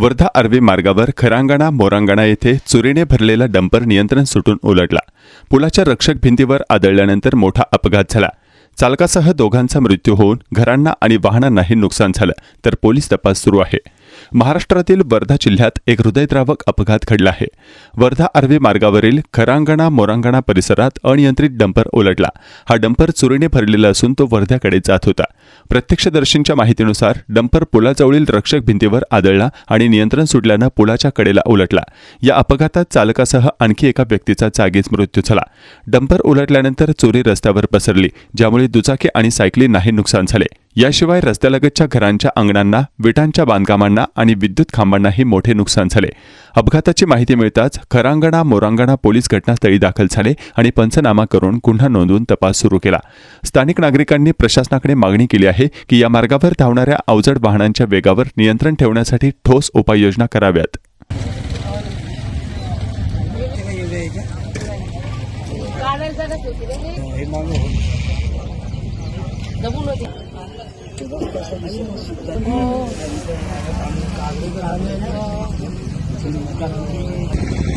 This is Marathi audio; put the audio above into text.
वर्धा आर्वी मार्गावर खरांगणा मोरांगणा येथे चुरीने भरलेला डंपर नियंत्रण सुटून उलटला. पुलाच्या रक्षक भिंतीवर आदळल्यानंतर मोठा अपघात झाला. चालकासह दोघांचा मृत्यू होऊन घरांना आणि वाहनांनाही नुकसान झालं तर पोलीस तपास सुरू आहे. महाराष्ट्रातील वर्धा जिल्ह्यात एक हृदयद्रावक अपघात घडला आहे. वर्धा आर्वी मार्गावरील खरांगणा मोरांगणा परिसरात अनियंत्रित डंपर उलटला. हा डंपर चुरीने भरलेला असून तो वर्ध्याकडे जात होता. प्रत्यक्षदर्शींच्या माहितीनुसार डंपर पुलाजवळील रक्षक भिंतीवर आदळला आणि नियंत्रण सुटल्यानं पुलाच्या कडेला उलटला. या अपघातात चालकासह आणखी एका व्यक्तीचा जागीच मृत्यू झाला. डंपर उलटल्यानंतर चोरी रस्त्यावर पसरली ज्यामुळे दुचाकी आणि सायकलींनाही नुकसान झाले. याशिवाय रस्त्यालगतच्या घरांच्या अंगणांना विटांच्या बांधकामांना आणि विद्युत खांबांनाही मोठे नुकसान झाले. अपघाताची माहिती मिळताच खरांगणा मोरांगणा पोलीस घटनास्थळी दाखल झाले आणि पंचनामा करून गुन्हा नोंदवून तपास सुरू केला. स्थानिक नागरिकांनी प्रशासनाकडे मागणी केली आहे की या मार्गावर धावणाऱ्या अवजड वाहनांच्या वेगावर नियंत्रण ठेवण्यासाठी ठोस उपाययोजना कराव्यात. जागाच होती. रे हे. दबून होती हो.